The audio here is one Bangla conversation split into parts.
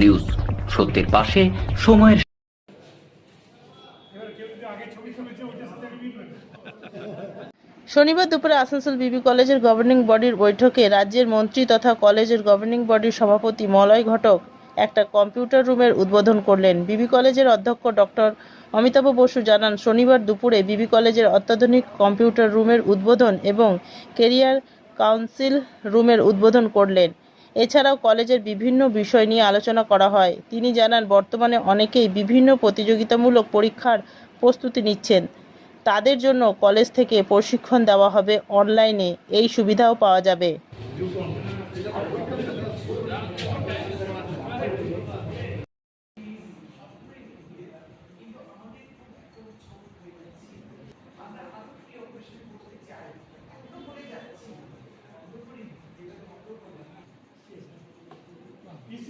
নিউজ। সত্যের পাশে সময়ের শনিবার দুপুরে আসানসোল বিবি কলেজের গভর্নিং বডির বৈঠকে রাজ্যের মন্ত্রী তথা কলেজের গভর্নিং বডির সভাপতি মলয় ঘটক একটা কম্পিউটার রুমের উদ্বোধন করলেন। বিবি কলেজের অধ্যক্ষ ডক্টর অমিতাভ বসু জানান, শনিবার দুপুরে বিবি কলেজের অত্যাধুনিক কম্পিউটার রুমের উদ্বোধন এবং কেরিয়ার কাউন্সিল রুমের উদ্বোধন করলেন। এছাড়াও কলেজের বিভিন্ন বিষয় নিয়ে আলোচনা করা হয়। তিনি জানান, বর্তমানে অনেকেই বিভিন্ন প্রতিযোগিতামূলক পরীক্ষার প্রস্তুতি নিচ্ছেন। তাদের জন্য কলেজ থেকে প্রশিক্ষণ দেওয়া হবে, অনলাইনে এই সুবিধাও পাওয়া যাবে।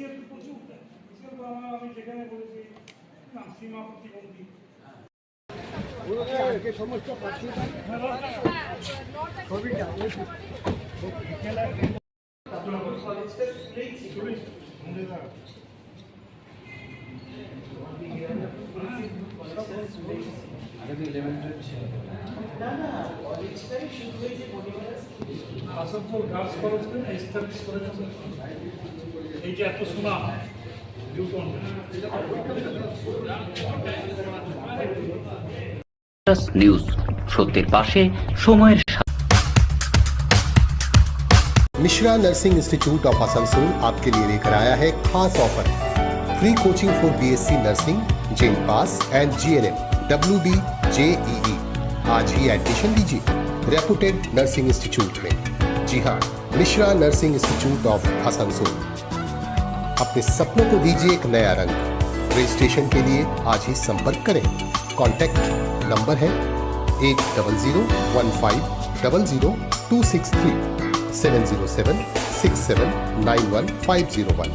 পিসিএর তো প্রচুর। পিসিএর তো আমার আমি যেখানে বলেছি নাম সীমা প্রতিবন্ধী। করেছে এই যে এত সুনাম নিউটন নিউজ সত্যের পাশে সময়ের Mishra nursing institute of Asansol आपके लिए लेकर आया है खास offer free coaching for BSc nursing gen pass and GNM W B JEE आज ही एडमिशन लीजिए रेपुटेड नर्सिंग इंस्टीट्यूट में जी हाँ Mishra nursing institute of Asansol अपने सपनों को दीजिए एक नया रंग। रजिस्ट्रेशन के लिए आज ही संपर्क करें। कॉन्टैक्ट नंबर है eight double zero one five double zero two six three seven zero seven six seven nine one five zero one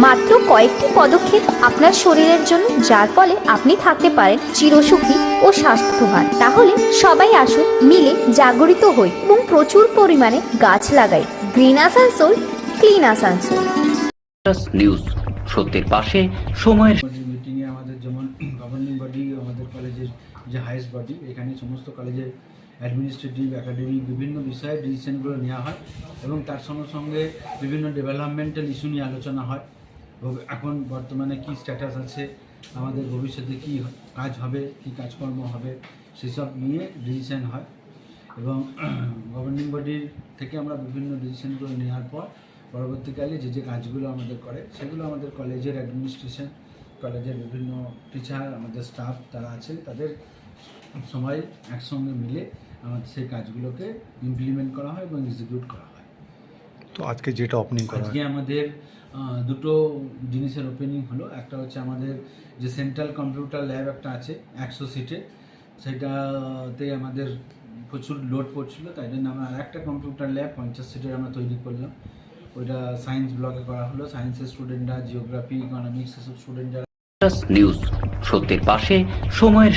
মাত্র কয়েকটি পদক্ষেপ আপনার শরীরের জন্য যার ফলে আপনি থাকতে পারেন চিরসুখী ও স্বাস্থ্যবান। তাহলে সবাই আসুন মিলে জাগরিত হই এবং প্রচুর পরিমাণে গাছ লাগাই। Green Asansol clean Asansol. News সত্যের পাশে সময়ের মিটিংয়ে আমাদের যেমন গভর্নিং বডি আমাদের কলেজের যে হাইস্ট বডি এখানে সমস্ত কলেজের অ্যাডমিনিস্ট্রেটিভ একাডেমিক বিভিন্ন বিষয়ে ডিসিশনগুলো নেওয়া হয় এবং তার সঙ্গে সঙ্গে বিভিন্ন ডেভেলপমেন্টাল ইস্যু নিয়ে আলোচনা হয়। এখন বর্তমানে কি স্ট্যাটাস আছে? আমাদের ভবিষ্যতে কি কাজ হবে? কি কাজকর্ম হবে? সেসব নিয়ে ডিসিশন হয়। এবং গভর্নিং বডির থেকে আমরা বিভিন্ন ডিসিশনগুলো নেওয়ার পর, পরবর্তীকালে যে যে কাজগুলো আমাদের করে, সেগুলো আমাদের কলেজের অ্যাডমিনিস্ট্রেশন কলেজের বিভিন্ন টিচার আমাদের স্টাফ তারা আছে, তাদের সবাই একসঙ্গে মিলে আমাদের সেই কাজগুলোকে ইমপ্লিমেন্ট করা হয় এবং এক্সিকিউট করা হয়। তো আজকে যেটা ওপেনিং করা আজকে আমাদের দুটো জিনিসের ওপেনিং হলো। একটা হচ্ছে আমাদের যে সেন্ট্রাল কম্পিউটার ল্যাব একটা আছে একশো সিটে সেটাতে আমাদের প্রচুর লোড পড়ছিল তাই জন্য আমরা আর একটা কম্পিউটার ল্যাব পঞ্চাশ সিটের আমরা তৈরি করলাম। ওইটা সায়েন্স ব্লকে করা হলো। সায়েন্সের স্টুডেন্টরা জিওগ্রাফি ইকোনমিক্স এসব স্টুডেন্ট যারা নিউজ সত্যের পাশে সময়ের